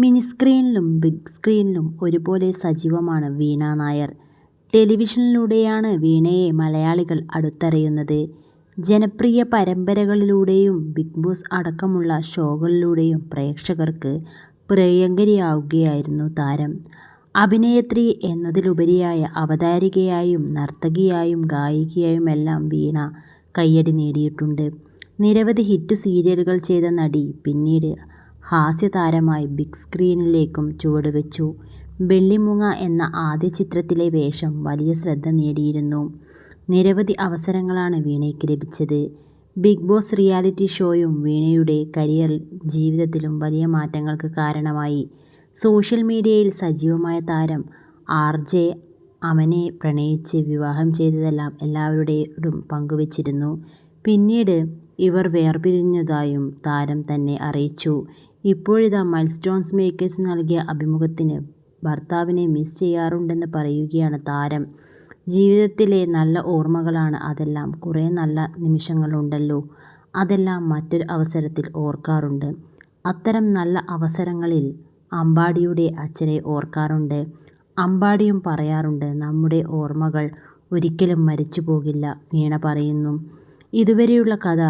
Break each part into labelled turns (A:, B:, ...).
A: Mini സ്ക്രീനിലും big സ്ക്രീനിലും ഒരുപോലെ സജീവമാണ് വീണ നായർ. ടെലിവിഷനിലൂടെയാണ് വീണയെ മലയാളികൾ അടുത്തറിയുന്നത്. ജനപ്രിയ പരമ്പരകളിലൂടെയും ബിഗ് ബോസ് അടക്കമുള്ള ഷോകളിലൂടെയും പ്രേക്ഷകർക്ക് പ്രിയങ്കരിയാവുകയായിരുന്നു താരം. അഭിനേത്രി എന്നതിലുപരിയായ അവതാരികയായും നർത്തകിയായും ഗായികയായുമെല്ലാം വീണ കയ്യടി നേടിയിട്ടുണ്ട്. നിരവധി ഹിറ്റ് സീരിയലുകൾ ചെയ്ത നടി പിന്നീട് ഹാസ്യതാരമായി ബിഗ് സ്ക്രീനിലേക്കും ചുവടുവെച്ചു. വെള്ളിമൂങ്ങ എന്ന ആദ്യ ചിത്രത്തിലെ വേഷം വലിയ ശ്രദ്ധ നേടിയിരുന്നു. നിരവധി അവസരങ്ങളാണ് വീണയ്ക്ക് ലഭിച്ചത്. ബിഗ് ബോസ് റിയാലിറ്റി ഷോയും വീണയുടെ കരിയർ ജീവിതത്തിലും വലിയ മാറ്റങ്ങൾക്ക് കാരണമായി. സോഷ്യൽ മീഡിയയിൽ സജീവമായ താരം ആർ. ജെ. അമനെ പ്രണയിച്ച് വിവാഹം ചെയ്തതെല്ലാം എല്ലാവരോടും പങ്കുവെച്ചിരുന്നു. പിന്നീട് ഇവർ വേർപിരിഞ്ഞതായും താരം തന്നെ അറിയിച്ചു. ഇപ്പോഴിതാ മൈൽസ്റ്റോൺസ് മേക്കേഴ്സ് നൽകിയ അഭിമുഖത്തിന് ഭർത്താവിനെ മിസ് ചെയ്യാറുണ്ടെന്ന് പറയുകയാണ് താരം. ജീവിതത്തിലെ നല്ല ഓർമ്മകളാണ് അതെല്ലാം. കുറേ നല്ല നിമിഷങ്ങളുണ്ടല്ലോ. അതെല്ലാം മറ്റൊരു അവസരത്തിൽ ഓർക്കാറുണ്ട്. അത്തരം നല്ല അവസരങ്ങളിൽ അമ്പാടിയുടെ അച്ഛനെ ഓർക്കാറുണ്ട്. അമ്പാടിയും പറയാറുണ്ട് നമ്മുടെ ഓർമ്മകൾ ഒരിക്കലും മരിച്ചു പോകില്ല വീണ പറയുന്നു. ഇതുവരെയുള്ള കഥ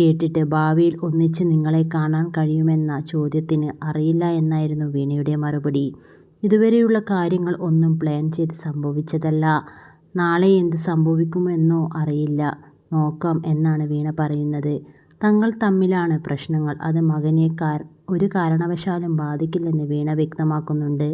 A: കേട്ടിട്ട് ഭാവിയിൽ ഒന്നിച്ച് നിങ്ങളെ കാണാൻ കഴിയുമെന്ന ചോദ്യത്തിന് അറിയില്ല എന്നായിരുന്നു വീണയുടെ മറുപടി. ഇതുവരെയുള്ള കാര്യങ്ങൾ ഒന്നും പ്ലാൻ ചെയ്ത് സംഭവിച്ചതല്ല. നാളെ എന്ത് സംഭവിക്കുമെന്നോ അറിയില്ല. നോക്കാം എന്നാണ് വീണ പറയുന്നത്. തങ്ങൾ തമ്മിലാണ് പ്രശ്നങ്ങൾ. അത് മകനെ ഒരു കാരണവശാലും ബാധിക്കില്ലെന്ന് വീണ വ്യക്തമാക്കുന്നുണ്ട്.